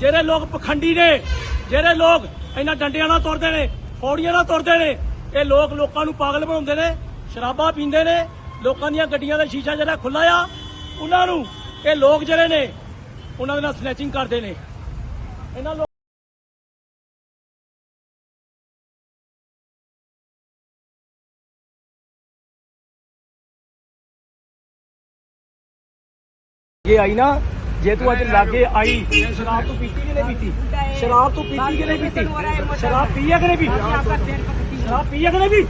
ਜਿਹੜੇ ਲੋਕ ਪਖੰਡੀ ਨੇ, ਜਿਹੜੇ ਲੋਕ ਇਹਨਾਂ ਡੰਡਿਆਂ ਨਾਲ ਤੁਰਦੇ ਨੇ, ਫੌੜੀਆਂ ਨਾਲ ਤੁਰਦੇ ਨੇ, ਇਹ ਲੋਕ ਲੋਕਾਂ ਨੂੰ ਪਾਗਲ ਬਣਾਉਂਦੇ ਨੇ, ਸ਼ਰਾਬਾਂ ਪੀਂਦੇ ਨੇ, ਲੋਕਾਂ ਦੀਆਂ ਗੱਡੀਆਂ ਦਾ ਸ਼ੀਸ਼ਾ ਜਿਹੜਾ ਖੁੱਲਾ ਆ, ਉਹਨਾਂ ਨੂੰ ਇਹ ਲੋਕ ਜਿਹੜੇ ਨੇ, ਉਹਨਾਂ ਦੇ ਨਾਲ ਸਨੈਚਿੰਗ ਕਰਦੇ ਨੇ। ਇਹਨਾਂ ਲੋਕ ਇਹ ਆਈ ਜੇ ਤੂੰ ਅੱਜ ਲਾਗੇ ਆਈ ਸ਼ਰਾਬ ਤੂੰ ਪੀਤੀ ਕਿ ਨਹੀਂ ਪੀਤੀ ਸ਼ਰਾਬ ਤੂੰ ਪੀਤੀ ਕਿ ਨਹੀਂ ਪੀਤੀ ਸ਼ਰਾਬ ਪੀ ਹੈ ਕਿ ਨਹੀਂ ਪੀਤੀ ਸ਼ਰਾਬ ਪੀ ਹੈ ਕਿ ਨਹੀਂ ਪੀ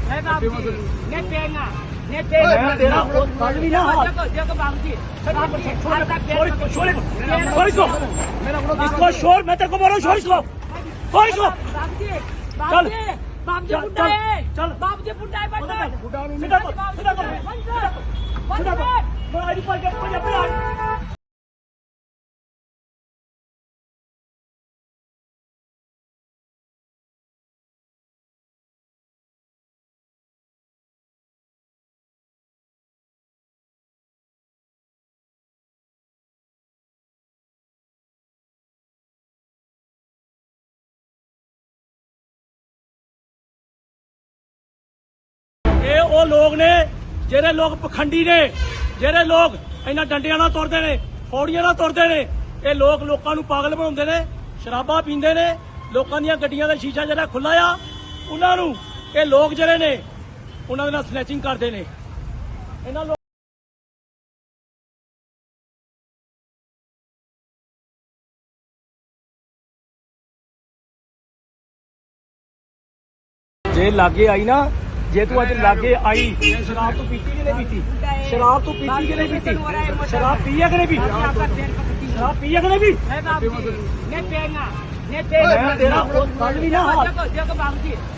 ਮੈਂ ਤੇਰਾ ਉਹ ਗੱਲ ਵੀ ਨਾ ਹਾਲ शोर इसको शोर इसको शोर इसको इसको शोर मैं तेरे को बोल रहा हूँ शोर इसको शोर इसको चल चल चल चल बुढ़ा नहीं सीधा कर सीधा कर सीधा कर बड़ा आईडी पर गेट पर जा ਇਹ ਉਹ ਲੋਕ ਨੇ, ਜਿਹੜੇ ਲੋਕ ਪਖੰਡੀ ਨੇ, ਜਿਹੜੇ ਲੋਕ ਇਹਨਾਂ ਡੰਡਿਆਂ ਨਾਲ ਤੁਰਦੇ ਨੇ, ਫੌੜੀਆਂ ਨਾਲ ਤੁਰਦੇ ਨੇ, ਇਹ ਲੋਕ ਲੋਕਾਂ ਨੂੰ ਪਾਗਲ ਬਣਾਉਂਦੇ ਨੇ, ਸ਼ਰਾਬਾਂ ਪੀਂਦੇ ਨੇ, ਲੋਕਾਂ ਦੀਆਂ ਗੱਡੀਆਂ ਦਾ ਸ਼ੀਸ਼ਾ ਜਿਹੜਾ ਖੁੱਲਾ ਆ, ਉਹਨਾਂ ਨੂੰ ਇਹ ਲੋਕ ਜਿਹੜੇ ਨੇ, ਉਹਨਾਂ ਦੇ ਨਾਲ ਸਨੈਚਿੰਗ ਕਰਦੇ ਨੇ। ਇਹਨਾਂ ਜੇ ਲਾਗੇ ਆਈ ਨਾ ਜੇ ਤੂੰ ਅੱਜ ਲਾਗੇ ਆਈ ਸ਼ਰਾਬ ਤੂੰ ਪੀਤੀ ਕਿ ਨਹੀਂ ਪੀਤੀ ਸ਼ਰਾਬ ਤੂੰ ਪੀਤੀ ਕਿ ਨਹੀਂ ਪੀਤੀ ਸ਼ਰਾਬ ਪੀ ਹੈ ਕਿ ਨਹੀਂ ਪੀਤੀ ਸ਼ਰਾਬ ਪੀ ਹੈ ਕਿ ਨਹੀਂ ਪੀ ਮੈਂ ਤੇਰਾ ਉਹ ਗੱਲ ਵੀ ਨਾ ਹਾਲ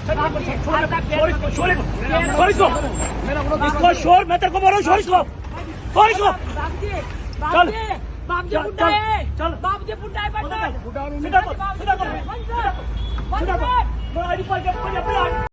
शोर इसको शोर इसको शोर इसको इसको शोर मैं तेरे को बोल रहा हूँ शोर इसको शोर इसको चल चल चल चल बुढ़ा नहीं सीधा कर सीधा कर सीधा कर बड़ा आईडी पर गेट पर जा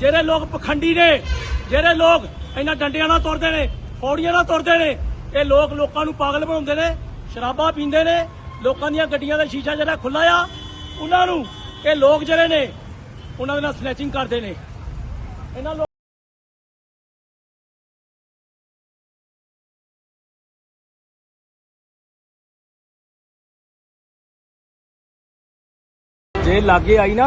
ਜਿਹੜੇ ਲੋਕ ਪਖੰਡੀ ਨੇ, ਜਿਹੜੇ ਲੋਕ ਇਹਨਾਂ ਡੰਡਿਆਂ ਨਾਲ ਤੁਰਦੇ ਨੇ ਫੌੜੀਆਂ ਨਾਲ ਤੁਰਦੇ ਨੇ, ਇਹ ਲੋਕ ਲੋਕਾਂ ਨੂੰ ਪਾਗਲ ਬਣਾਉਂਦੇ ਨੇ, ਸ਼ਰਾਬਾਂ ਪੀਂਦੇ ਨੇ, ਲੋਕਾਂ ਦੀਆਂ ਗੱਡੀਆਂ ਦਾ ਸ਼ੀਸ਼ਾ ਜਿਹੜਾ ਖੁੱਲਾ ਆ, ਉਹਨਾਂ ਨੂੰ ਇਹ ਲੋਕ ਜਿਹੜੇ ਨੇ, ਉਹਨਾਂ ਦੇ ਨਾਲ ਸਨੈਚਿੰਗ ਕਰਦੇ ਨੇ। ਇਹਨਾਂ ਜੇ ਲਾਗੇ ਆਈ ਨਾ